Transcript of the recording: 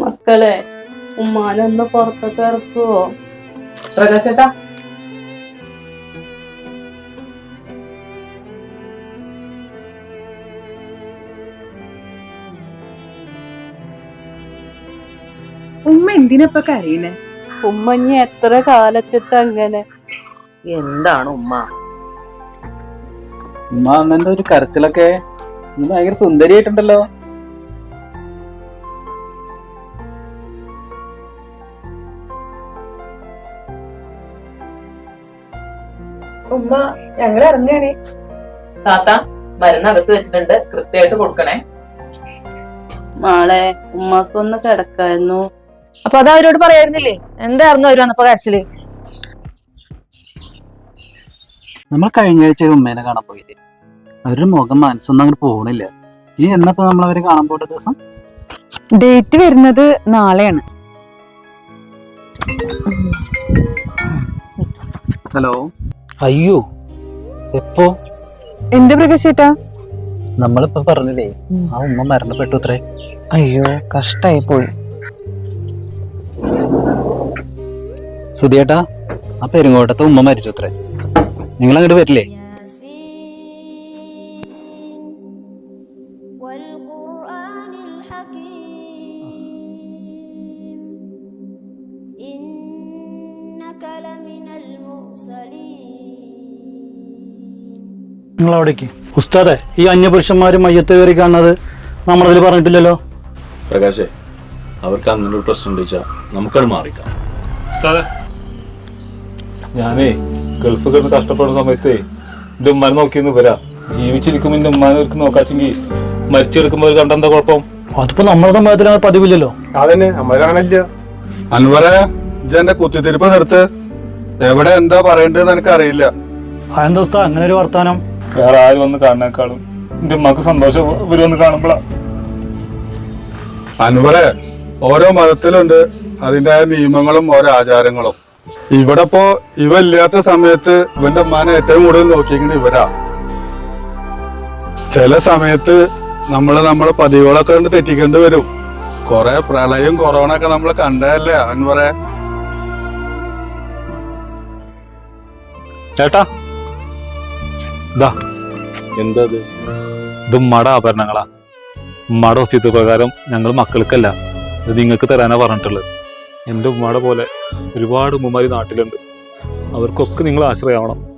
മക്കളെ ഉമ്മാനൊന്ന് പുറത്തൊക്കെ ഇറക്കുവോ? പ്രകാശേട്ടാ. ഉമ്മ എന്തിനപ്പ കരയണേ? ഉമ്മ ഇനി എത്ര കാലത്തിട്ട് അങ്ങനെ? എന്താണ് ഉമ്മ? ഉമ്മ അന്നെന്താ ഒരു കരച്ചിലൊക്കെ? ഭയങ്കര സുന്ദരിയായിട്ടുണ്ടല്ലോ. ഉമ്മ ഞങ്ങൾ ഇറങ്ങണേ താത്ത മരുന്ന് അകത്ത് വെച്ചിട്ടുണ്ട്. കൃത്യമായിട്ട് കൊടുക്കണേ. മാളെ ഉമ്മക്കൊന്ന് കിടക്കായിരുന്നു. അപ്പൊ അത് അവരോട് പറയായിരുന്നില്ലേ? എന്തായിരുന്നു അവർ വന്നപ്പോ കരച്ചിൽ? നമ്മൾ കഴിഞ്ഞ ആഴ്ച ഒരു ഉമ്മേനെ കാണാൻ പോയില്ലേ? അവരുടെ മുഖം മനസ്സൊന്നും അങ്ങനെ പോകണില്ല ഇനി എന്നപ്പോ നമ്മൾ അവരെ കാണാൻ പോട്ട ദിവസം? ഡേറ്റ് വരുന്നത് നാളെയാണ്. ഹലോ? അയ്യോ എപ്പോ എന്റെ പ്രകാശേട്ടാ നമ്മളിപ്പോ പറഞ്ഞില്ലേ ആ ഉമ്മ മരണപ്പെട്ടു അത്രേ അയ്യോ കഷ്ടായി പോയി സുധിയേട്ടാ ആ പെരുങ്കോട്ടത്തെ ഉമ്മ മരിച്ചു അത്രേ നിങ്ങൾ അങ്ങോട്ട് വരില്ലേ والقرآن الحكيم إنك لمن المرسلين നിങ്ങൾ അവിടേക്ക് ഉസ്താദെ ഈ അന്യപുരുഷന്മാര് മയ്യത്ത് കയറി കാണുന്നത് നമ്മളതിൽ പറഞ്ഞിട്ടില്ലല്ലോ? പ്രകാശേ അവർക്ക് അങ്ങനെ ഒരു പ്രശ്നം ഉണ്ടെച്ചാ നമുക്കത് മാറിക്കാം. ഞാനേ ഗൾഫ് കിടന്ന് കഷ്ടപ്പെടുന്ന സമയത്ത് എന്റെ ഉമ്മാനെ നോക്കിയെന്ന് വരാ. ജീവിച്ചിരിക്കുമ്പോ എന്റെ ഉമ്മാനെ അവർക്ക് നോക്കാച്ചെങ്കിൽ മരിച്ചെടുക്കുമ്പോ ഒരു കണ്ടെന്താ കുഴപ്പം? അതിപ്പോ നമ്മുടെ സമയത്തിന് പതിവില്ലല്ലോ. അതന്നെ അൻവറെ ഇജെന്റെ കുത്തിത്തിരിപ്പ് നിർത്ത്. എവിടെ എന്താ പറയണ്ടെന്ന് എനിക്ക് അറിയില്ല അതെന്താ ഉസ്താ അങ്ങനെ ഒരു വർത്താനം? വേറെ ആര് വന്ന് കാണുന്നേക്കാളും എന്റെ ഉമ്മക്ക് സന്തോഷം ഇവർ വന്ന് കാണുമ്പോഴാ അൻവറെ ഓരോ മതത്തിലുണ്ട് അതിന്റെതായ നിയമങ്ങളും ഓരോ ആചാരങ്ങളും. ഇവിടെ ഇപ്പോ ഇവ ഇല്ലാത്ത സമയത്ത് ഇവന്റെ മാന ഏറ്റവും കൂടുതൽ നോക്കിയിരിക്കുന്നത് ഇവരാ. ചില സമയത്ത് നമ്മൾ നമ്മളെ പതിവുകളൊക്കെ കണ്ട് തെറ്റിക്കേണ്ടി വരും. കുറെ പ്രളയം കൊറോണ ഒക്കെ നമ്മൾ കണ്ടതല്ലേ അൻവറെ? ചേട്ടാ ഇതാ എന്താ ഇത്? ഉമ്മയുടെ ആഭരണങ്ങളാ. ഉമ്മയുടെ ഒസ്തിത്വ പ്രകാരം ഞങ്ങൾ മക്കൾക്കല്ല ഇത് നിങ്ങൾക്ക് തരാനാ പറഞ്ഞിട്ടുള്ളത്. എന്റെ ഉമ്മയുടെ പോലെ ഒരുപാട് ഉമ്മമാര് നാട്ടിലുണ്ട്. അവർക്കൊക്കെ നിങ്ങൾ ആശ്രയമാവണം.